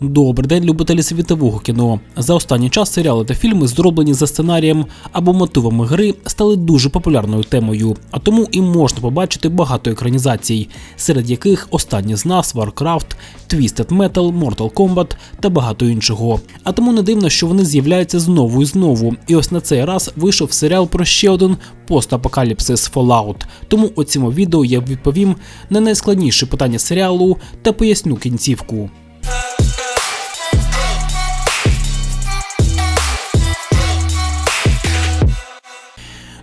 Добрий день, любителі світового кіно. За останній час серіали та фільми, зроблені за сценарієм або мотивами гри, стали дуже популярною темою, а тому і можна побачити багато екранізацій, серед яких останні з нас Warcraft, Twisted Metal, Mortal Kombat та багато іншого. А тому не дивно, що вони з'являються знову і знову. І ось на цей раз вийшов серіал про ще один постапокаліпсис Fallout. Тому у цьому відео я відповім на найскладніші питання серіалу та поясню кінцівку.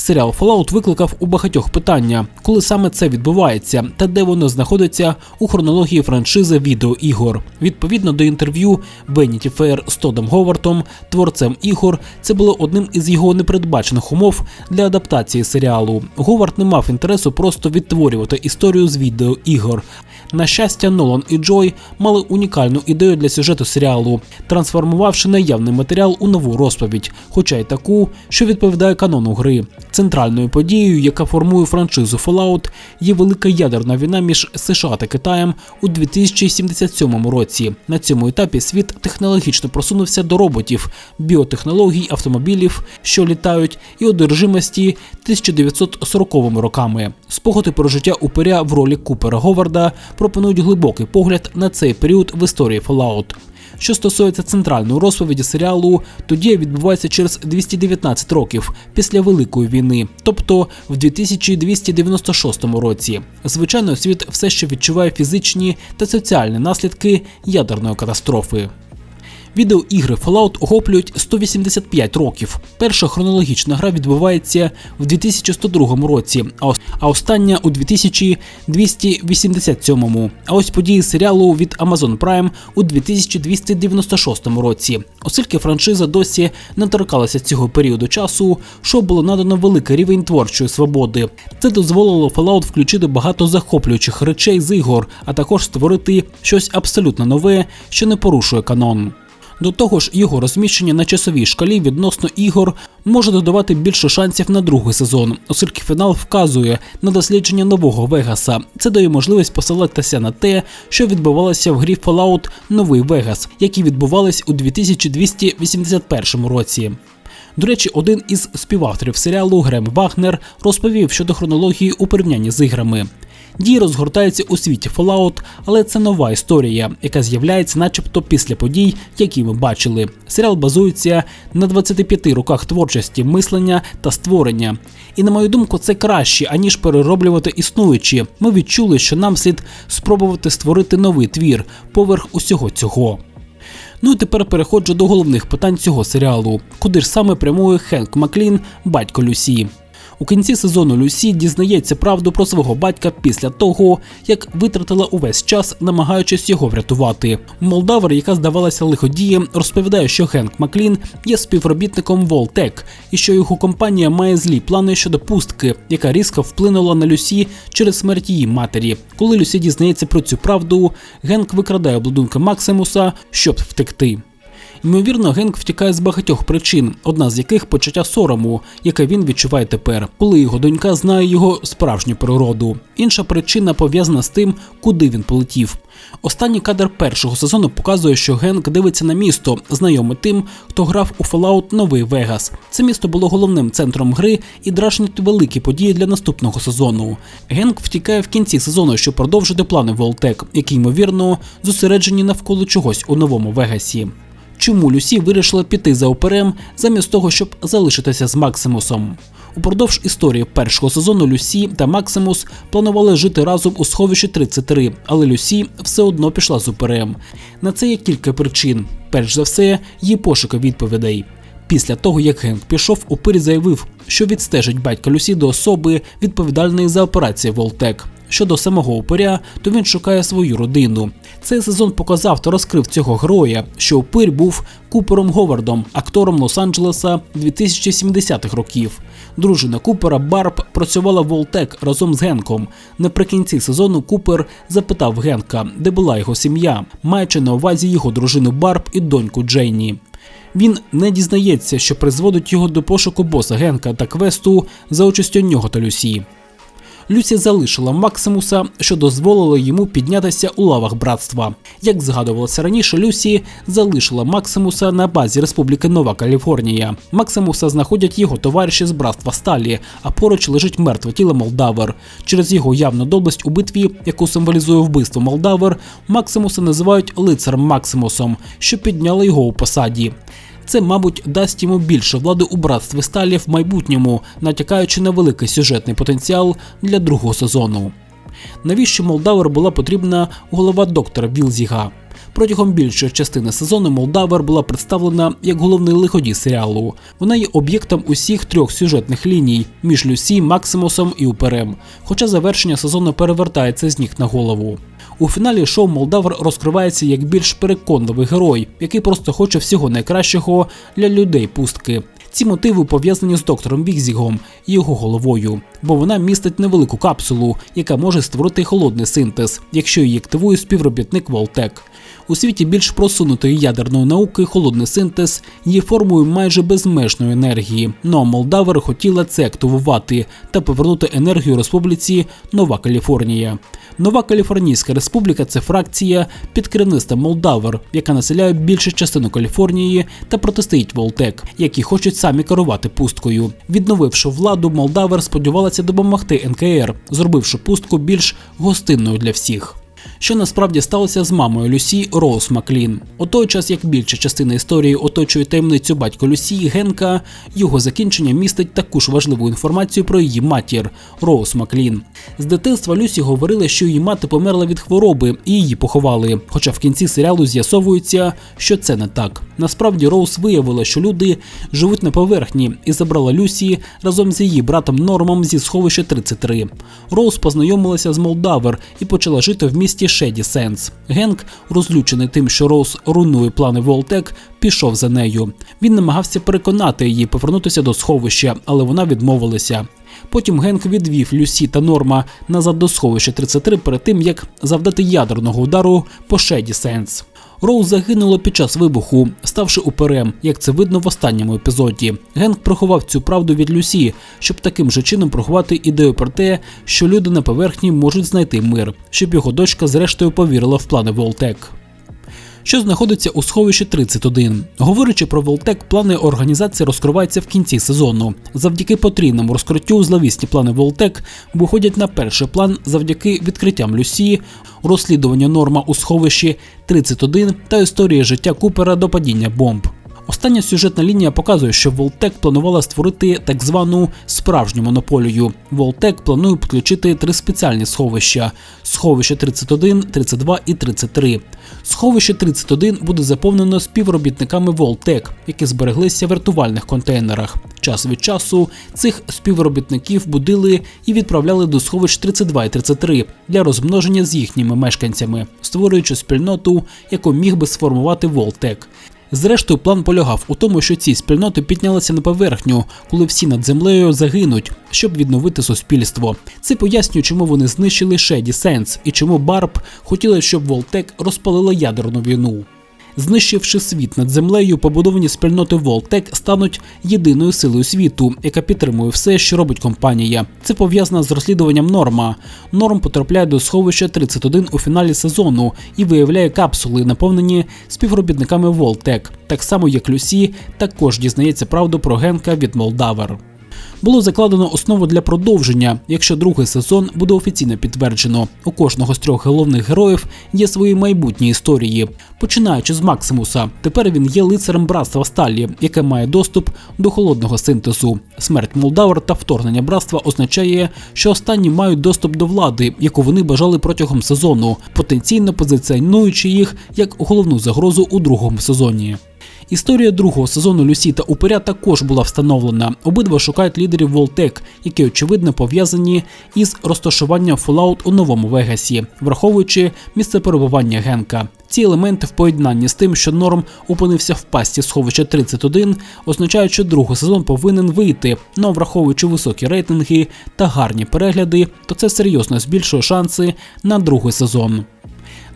Серіал Fallout викликав у багатьох питання, коли саме це відбувається та де воно знаходиться у хронології франшизи відеоігор. Відповідно до інтерв'ю Vanity Fair з Тодом Говартом, творцем ігор, це було одним із його непередбачених умов для адаптації серіалу. Говард не мав інтересу просто відтворювати історію з відеоігор. На щастя, Нолан і Джой мали унікальну ідею для сюжету серіалу, трансформувавши наявний матеріал у нову розповідь, хоча й таку, що відповідає канону гри. Центральною подією, яка формує франшизу Fallout, є велика ядерна війна між США та Китаєм у 2077 році. На цьому етапі світ технологічно просунувся до роботів, біотехнологій, автомобілів, що літають, і одержимості 1940 роками. Спогади про життя упиря в ролі Купера Говарда пропонують глибокий погляд на цей період в історії Fallout. Що стосується центральної розповіді серіалу, то дія відбувається через 219 років після Великої війни, тобто в 2296 році. Звичайно, світ все ще відчуває фізичні та соціальні наслідки ядерної катастрофи. Відеоігри Fallout охоплюють 185 років. Перша хронологічна гра відбувається в 2102 році, а ос- а остання у 2287. А ось події серіалу від Amazon Prime у 2296 році. Оскільки франшиза досі не торкалася цього періоду часу, що було надано великий рівень творчої свободи. Це дозволило Fallout включити багато захоплюючих речей з ігор, а також створити щось абсолютно нове, що не порушує канон. До того ж, його розміщення на часовій шкалі відносно ігор може додавати більше шансів на другий сезон, оскільки фінал вказує на дослідження нового Вегаса. Це дає можливість посилатися на те, що відбувалося в грі Fallout Новий Вегас, які відбувались у 2281 році. До речі, один із співавторів серіалу Грем Вагнер розповів щодо хронології у порівнянні з іграми. Дії розгортаються у світі Fallout, але це нова історія, яка з'являється начебто після подій, які ми бачили. Серіал базується на 25 роках творчості, мислення та створення. І на мою думку, це краще, аніж перероблювати існуючі. Ми відчули, що нам слід спробувати створити новий твір поверх усього цього. Ну і тепер переходжу до головних питань цього серіалу. Куди ж саме прямує Хенк Маклін, батько Люсі? У кінці сезону Люсі дізнається правду про свого батька після того, як витратила увесь час, намагаючись його врятувати. Молдавер, яка здавалася лиходієм, розповідає, що Хенк Маклін є співробітником Волтек і що його компанія має злі плани щодо пустки, яка різко вплинула на Люсі через смерть її матері. Коли Люсі дізнається про цю правду, Генк викрадає обладунка Максимуса, щоб втекти. Ймовірно, Генк втікає з багатьох причин, одна з яких почуття сорому, яке він відчуває тепер, коли його донька знає його справжню природу. Інша причина пов'язана з тим, куди він полетів. Останній кадр першого сезону показує, що Генк дивиться на місто, знайоме тим, хто грав у Fallout Новий Вегас. Це місто було головним центром гри і драшнить великі події для наступного сезону. Генк втікає в кінці сезону, щоб продовжити плани Волтек, які ймовірно зосереджені навколо чогось у новому Вегасі. Чому Люсі вирішила піти за оперем замість того, щоб залишитися з Максимусом? Упродовж історії першого сезону Люсі та Максимус планували жити разом у сховищі 33, але Люсі все одно пішла з оперем. На це є кілька причин. Перш за все, її пошуки відповідей. Після того, як Генк пішов, Упир заявив, що відстежить батька Люсі до особи, відповідальної за операцію Волтек. Щодо самого упиря, то він шукає свою родину. Цей сезон показав та розкрив цього героя, що упир був Купером Говардом, актором Лос-Анджелеса 2070-х років. Дружина Купера Барб працювала в Волтек разом з Генком. Наприкінці сезону Купер запитав Генка, де була його сім'я, маючи на увазі його дружину Барб і доньку Джейні. Він не дізнається, що призводить його до пошуку боса Генка та квесту за участю нього та Люсі. Люсі залишила Максимуса, що дозволило йому піднятися у лавах братства. Як згадувалося раніше, Люсі залишила Максимуса на базі Республіки Нова Каліфорнія. Максимуса знаходять його товариші з братства Сталі, а поруч лежить мертве тіло Молдавер. Через його явну доблесть у битві, яку символізує вбивство Молдавер, Максимуса називають лицарем Максимусом, що підняло його у посаді. Це, мабуть, дасть йому більше влади у братстві Сталі в майбутньому, натякаючи на великий сюжетний потенціал для другого сезону. Навіщо Молдавер була потрібна голова доктора Вілзіга? Протягом більшої частини сезону Молдавер була представлена як головний лиходій серіалу. Вона є об'єктом усіх трьох сюжетних ліній між Люсі, Максимусом і Уперем. Хоча завершення сезону перевертається з ніг на голову. У фіналі шоу Молдавр розкривається як більш переконливий герой, який просто хоче всього найкращого для людей пустки. Ці мотиви пов'язані з доктором Вікзігом і його головою, бо вона містить невелику капсулу, яка може створити холодний синтез, якщо її активує співробітник Волтек. У світі більш просунутої ядерної науки холодний синтез є формою майже безмежної енергії. Но Молдавер хотіла це активувати та повернути енергію республіці Нова Каліфорнія. Нова Каліфорнійська республіка це фракція під керівництвом Молдавер, яка населяє більшу частину Каліфорнії та протистоїть Волтек, які хочуть самі керувати пусткою. Відновивши владу, Молдавер сподівалася допомогти НКР, зробивши пустку більш гостинною для всіх. Що насправді сталося з мамою Люсі Роуз Маклін. У той час, як більша частина історії оточує таємницю батько Люсі Генка, його закінчення містить таку ж важливу інформацію про її матір Роуз Маклін. З дитинства Люсі говорили, що її мати померла від хвороби і її поховали. Хоча в кінці серіалу з'ясовується, що це не так. Насправді Роуз виявила, що люди живуть на поверхні і забрала Люсі разом з її братом Нормом зі сховища 33. Роуз познайомилася з Молдавер і почала жити в місті Шеді Сенс. Генк, розлючений тим, що Роуз руйнує плани Волтек, пішов за нею. Він намагався переконати її повернутися до сховища, але вона відмовилася. Потім Генк відвів Люсі та Норма назад до сховища 33 перед тим, як завдати ядерного удару по Шеді Сенс. Роуз загинуло під час вибуху, ставши уперем, як це видно в останньому епізоді. Генк приховав цю правду від Люсі, щоб таким же чином приховати ідею про те, що люди на поверхні можуть знайти мир, щоб його дочка зрештою повірила в плани Волтек що знаходиться у сховищі 31. Говорячи про Волтек, плани організації розкриваються в кінці сезону. Завдяки потрійному розкриттю зловісні плани Волтек виходять на перший план завдяки відкриттям Люсі, розслідуванню норма у сховищі 31 та історії життя Купера до падіння бомб. Остання сюжетна лінія показує, що Волтек планувала створити так звану справжню монополію. Волтек планує підключити три спеціальні сховища: сховище 31, 32 і 33. Сховище 31 буде заповнено співробітниками Волтек, які збереглися в віртуальних контейнерах. Час від часу цих співробітників будили і відправляли до сховищ 32 і 33 для розмноження з їхніми мешканцями, створюючи спільноту, яку міг би сформувати Волтек. Зрештою, план полягав у тому, що ці спільноти піднялися на поверхню, коли всі над землею загинуть, щоб відновити суспільство. Це пояснює, чому вони знищили Шеді Сенс і чому Барб хотіли, щоб Волтек розпалила ядерну війну. Знищивши світ над землею, побудовані спільноти Волтек стануть єдиною силою світу, яка підтримує все, що робить компанія. Це пов'язано з розслідуванням норма. Норм потрапляє до сховища 31 у фіналі сезону і виявляє капсули, наповнені співробітниками Волтек. Так само, як Люсі, також дізнається правду про Генка від Молдавер було закладено основу для продовження, якщо другий сезон буде офіційно підтверджено. У кожного з трьох головних героїв є свої майбутні історії. Починаючи з Максимуса, тепер він є лицарем братства Сталі, яке має доступ до холодного синтезу. Смерть Молдавр та вторгнення братства означає, що останні мають доступ до влади, яку вони бажали протягом сезону, потенційно позиціонуючи їх як головну загрозу у другому сезоні. Історія другого сезону Люсі та Упиря також була встановлена. Обидва шукають лідерів Волтек, які очевидно пов'язані із розташуванням Fallout у новому Вегасі, враховуючи місце перебування Генка. Ці елементи в поєднанні з тим, що Норм опинився в пасті сховища 31, означають, що другий сезон повинен вийти. Но враховуючи високі рейтинги та гарні перегляди, то це серйозно збільшує шанси на другий сезон.